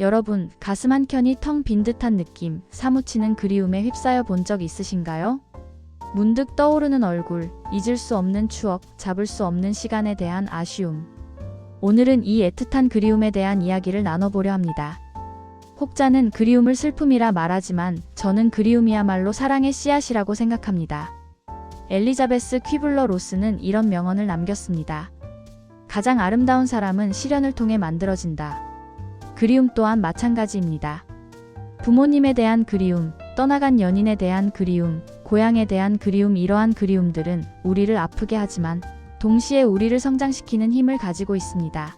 여러분, 가슴 한켠이 텅 빈 듯한 느낌, 사무치는 그리움에 휩싸여 본 적 있으신가요? 문득 떠오르는 얼굴, 잊을 수 없는 추억, 잡을 수 없는 시간에 대한 아쉬움. 오늘은 이 애틋한 그리움에 대한 이야기를 나눠보려 합니다. 혹자는 그리움을 슬픔이라 말하지만 저는 그리움이야말로 사랑의 씨앗이라고 생각합니다. 엘리자베스 퀴블러 로스는 이런 명언을 남겼습니다. 가장 아름다운 사람은 시련을 통해 만들어진다. 그리움 또한 마찬가지입니다. 부모님에 대한 그리움, 떠나간 연인에 대한 그리움, 고향에 대한 그리움 이러한 그리움들은 우리를 아프게 하지만 동시에 우리를 성장시키는 힘을 가지고 있습니다.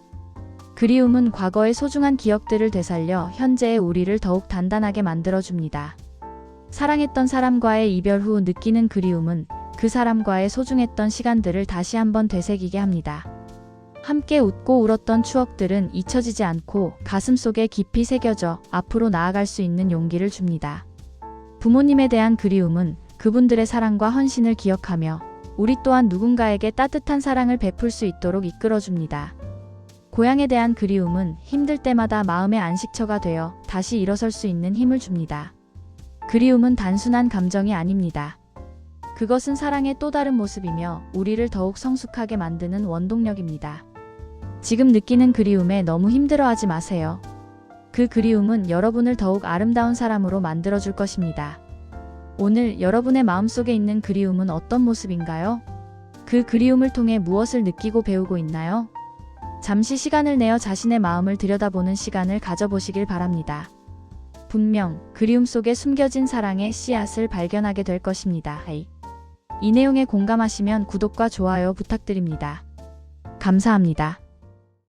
그리움은 과거의 소중한 기억들을 되살려 현재의 우리를 더욱 단단하게 만들어줍니다. 사랑했던 사람과의 이별 후 느끼는 그리움은 그 사람과의 소중했던 시간들을 다시 한번 되새기게 합니다. 함께 웃고 울었던 추억들은 잊혀지지 않고 가슴 속에 깊이 새겨져 앞으로 나아갈 수 있는 용기를 줍니다. 부모님에 대한 그리움은 그분들의 사랑과 헌신을 기억하며 우리 또한 누군가에게 따뜻한 사랑을 베풀 수 있도록 이끌어줍니다. 고향에 대한 그리움은 힘들 때마다 마음의 안식처가 되어 다시 일어설 수 있는 힘을 줍니다. 그리움은 단순한 감정이 아닙니다. 그것은 사랑의 또 다른 모습이며 우리를 더욱 성숙하게 만드는 원동력입니다. 지금 느끼는 그리움에 너무 힘들어하지 마세요. 그 그리움은 여러분을 더욱 아름다운 사람으로 만들어줄 것입니다. 오늘 여러분의 마음속에 있는 그리움은 어떤 모습인가요? 그 그리움을 통해 무엇을 느끼고 배우고 있나요? 잠시 시간을 내어 자신의 마음을 들여다보는 시간을 가져보시길 바랍니다. 분명 그리움 속에 숨겨진 사랑의 씨앗을 발견하게 될 것입니다. 이 내용에 공감하시면 구독과 좋아요 부탁드립니다. 감사합니다.